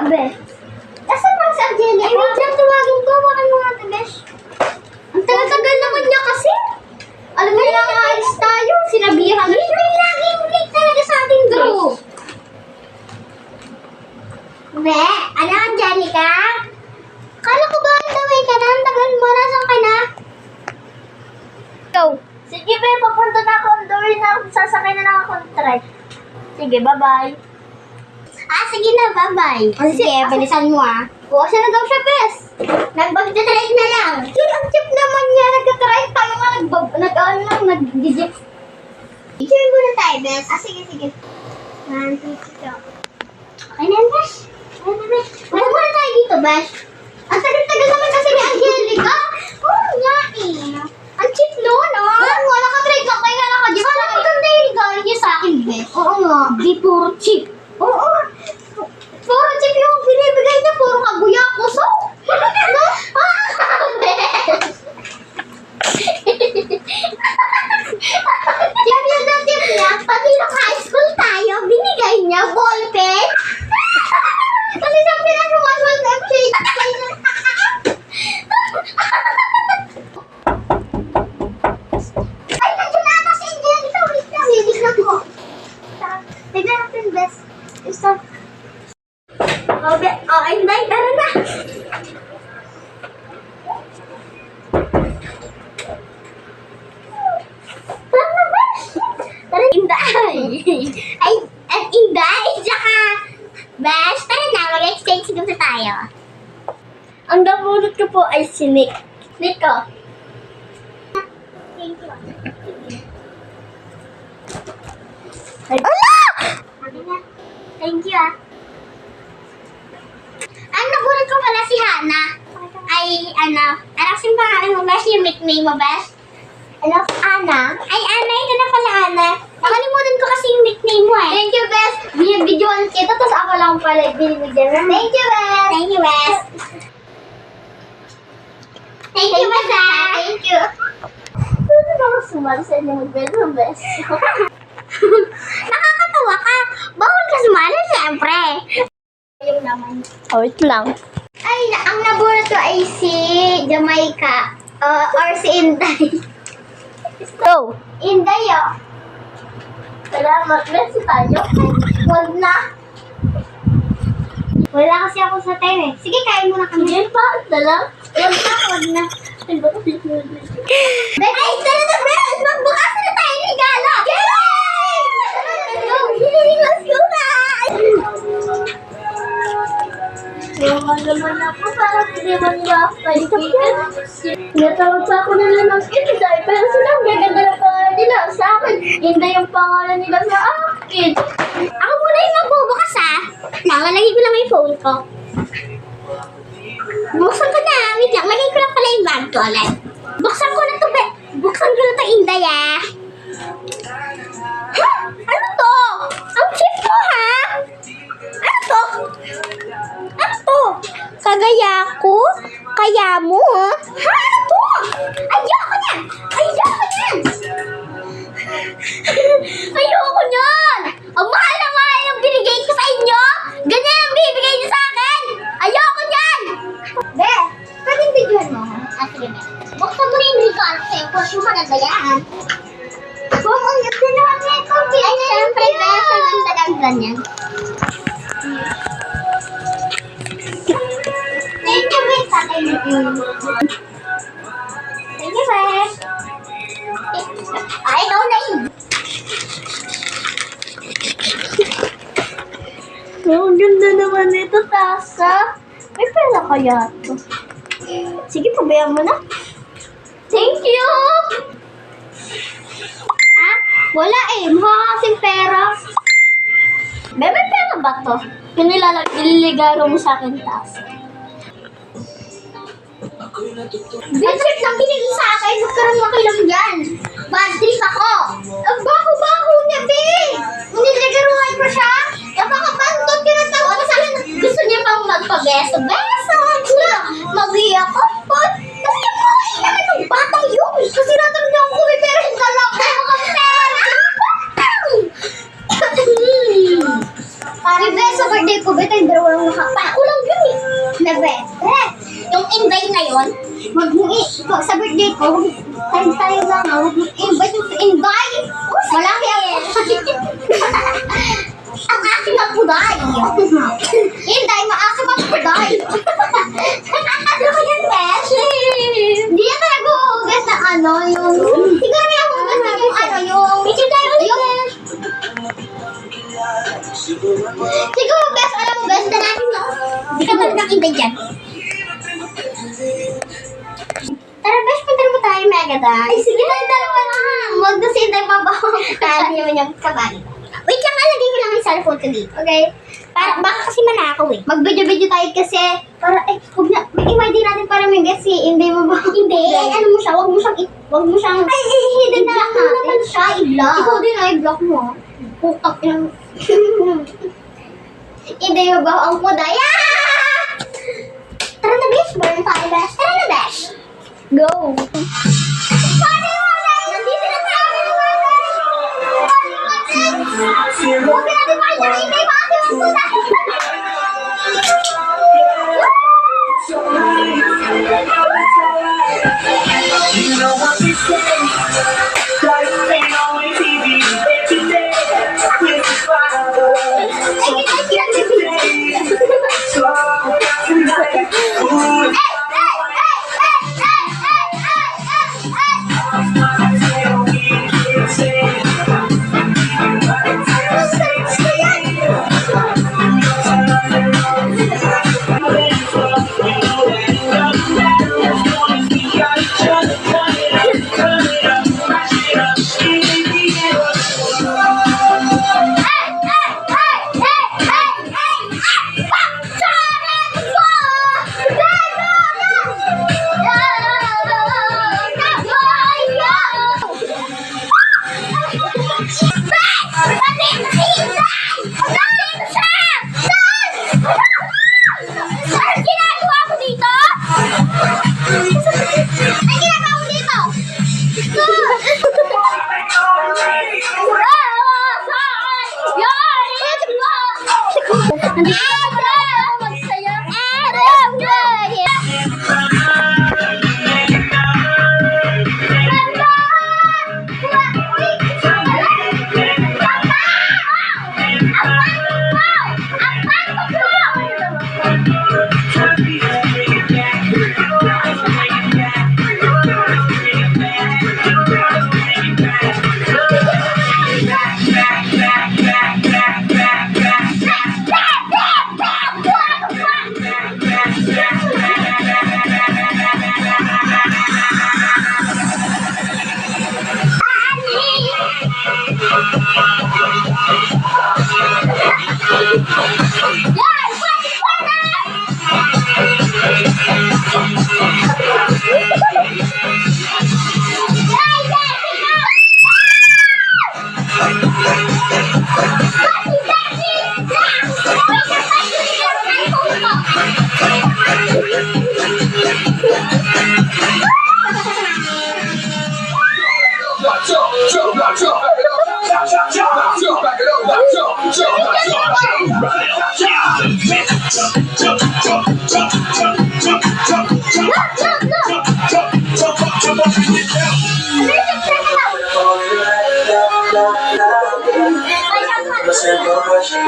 be. Nasaan pa si Angelica? Ay, wait lang, tawagin ko. Bakit mo ate, besh? Ang tagal-tagal naman niya kasi. Alam mo lang, aalis tayo. Sinabihan na siya. Hindi laging late talaga sa ating group. Be, ano Angelica? Kala ko ba ang taway ka na? Ang tagal mo. Nasaan ka na? Go. Sige, be, papunta na ako. Doon na ako. Sasakay na lang ako ng trike. Sige, bye-bye. Ah, sige na, bye-bye. Sige, bilisan mo ah. Bukas na daw siya, bes. Nag-bagdadrive na lang. Sige, ang chip naman niya. Nagka-drive tayo nga. Nag- nag ano lang, nag-jeep. Picture muna tayo, bes. Ah, sige, sige. One, two, three, go. Okay na bes. Okay na, bes. Wala muna tayo dito, bes. Ang tagal-tagal naman kasi ni Angelica. Oo nga eh. Ang cheap noon, ah. Oo, wala ka trade ka. Kaya nga ka-jeep. Sana maganda yung regalo niya sa akin, bes. Oo nga. Di puro cheap. Oo. Puro cheap yung binibigay niya. Puro kabuya ko. So, no? Yan yun ang tip niya. Pag nung high school tayo, binigay niya ballpen. Kasi sa pinag-umaswal na shade. Ay, nandiyan na ata si Angelica. Wait lang. Sinig na ko. Tignan natin, best. Stop. Oh, be, oh, Inday, tara na. Tara na, best. Tara, Inday. Ay, at Inday, tsaka, best, tara na, mag-exchange na tayo. Ang nabunot ko po ay si Nick. Nico. Thank you. Ala! Thank you, ah. Ang nabunod ko pala si Hana. Ay, ano, ano kasing pangalan mo, Bes? Yung nickname mo, Bes? Ano, Ana? Ay, Ana, ito na pala, Ana. Nakalimutan ko kasi yung nickname mo, eh. Thank you, Bes. Binibidyoan kita, tapos ako lang pala binibigyan. Thank you, Bes. Thank you, Bes. Thank you, Bes, ah. Thank you. Pwede ba ako sumali sa inyong bedroom, bes? Nakakatawa ka. Bawal ka sumali, siyempre. Yung naman. Oh, wait lang. Ay, ang nabura to ay si Jamaica. Uh, or si Inday. Go! Inday, oh. Salamat, bes. Tayo. Huwag na. Wala kasi ako sa time eh. Sige, kain muna kami. Hindi pa. Dala. Huwag na, huwag na. Ay, tara na, friends! Magbukas na tayo ni Gala! Yay! Let's go na! Yung naman ako, parang hindi man niya ako kaibigan. Natawag pa ako nila ng akin. Inday yung pangalan nila sa akin. Ako muna yung magbubukas ha. Nakalagay ko lang yung phone ko. Buksan ko na. Wait lang. Lagay ko lang pala yung bag ko ulit. Buksan ko na to. Buksan ko na to, Inday ah. Ha? Ano to? Ang cheap mo ha? Ano to? Ano to? Kagaya ko? Kaya mo? Ha? Ano to? Ayoko niyan! Ayoko niyan! Ayoko niyan! Ang mahal na mahal yung binigay ko sa inyo! Ganyan ang bibigay niyo sa akin! Ayoko niyan! Be, pwedeng bigyan mo ha? Ah, sige, be. Buksan mo yung regalo sa'yo. Kung yung maganda yan. Kung ang ganda naman niya ito, Ay, syempre, be. Sa ganda ng ganyan. Thank you, be. Sa akin. Oh, ang ganda naman nito, Tasa. May pera kaya to. Sige, pabayaan mo na. Thank you! Ah, wala eh. Mukha kasing pera. Bebe, pera ba to? Pinilalag, nililigaro mo sa akin, Tasa. Ang trip na binili sa akin. Mo kayo lang dyan. Bad trip ako. Ang baho-baho niya, be. Niligaruhan ko siya. Gusto niya pang magpabeso-beso. Gusto Siguro, Besh, alam mo, Besh, na natin no? Hindi ka marunong iba dyan. Tara, Besh, punta mo tayo, Megadon. Ay, sige tayo, dalawa lang. Huwag na siya tayo mabaho. Kaya naman yung kabali. Wait lang, alagay mo lang yung cellphone ko dito. Okay? Para, baka kasi manakaw eh. Mag-video-video tayo kasi, para, eh, huwag na, may i-ID natin para may kasi, hindi mo ba? Hindi, eh, ano mo siya, huwag mo siyang, huwag mo siyang, ay, eh, hidden na naman siya, i-block. Ikaw din, ay, block mo. Putak yung, hindi mo ba ang pudaya? Tara na, Besh. Burn tayo, Besh. Tara na, Besh. Go. Party Water! Nandito na tayo, Party Water! Party Water! Huwag na natin makita na hindi makati ang puta. You know what they say. Andito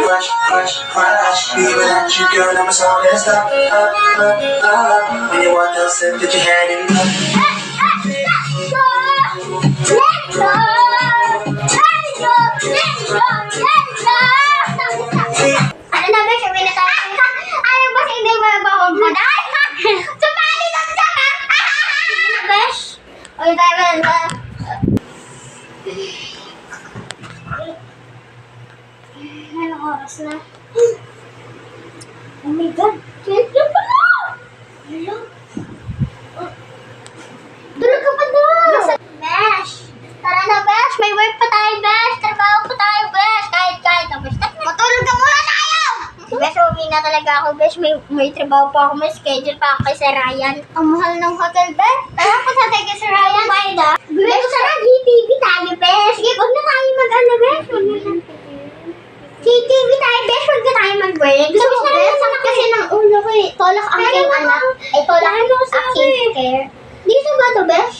Crush, crush, crush. Even at you, girl, I'm so messed up. up, up, up. When you walked out, said that you had enough. Ano talaga ako, besh. May, may trabaho pa ako. May schedule pa ako kay Sir Ryan. Ang mahal ng hotel, besh. Tara ko sa tayo kay Sir Ryan. Bayad ah. Besh, tara. GTV tayo, besh. Sige, huwag na tayo mag-ano, besh. Huwag na lang. GTV tayo, besh. Huwag na tayo mag-work. Gusto ko, besh. Sakit kasi ng ulo ko eh. Tolak ang king ano? anak. Ay, tolak ano ang king care. Dito ba to, besh?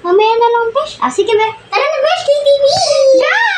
Mamaya na lang, besh. Ah, sige, besh. Tara na, besh. GTV! Go!